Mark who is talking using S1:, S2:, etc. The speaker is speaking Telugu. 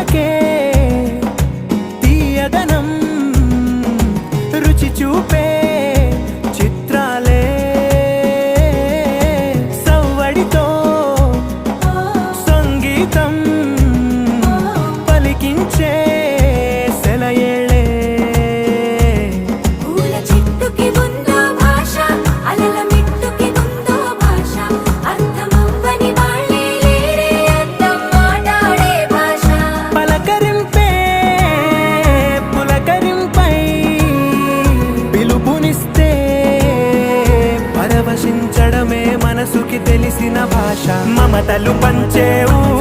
S1: కళ్ళకే తీయదనం రుచి చూపే తెలిసిన భాష. మమతలు పంచేవు.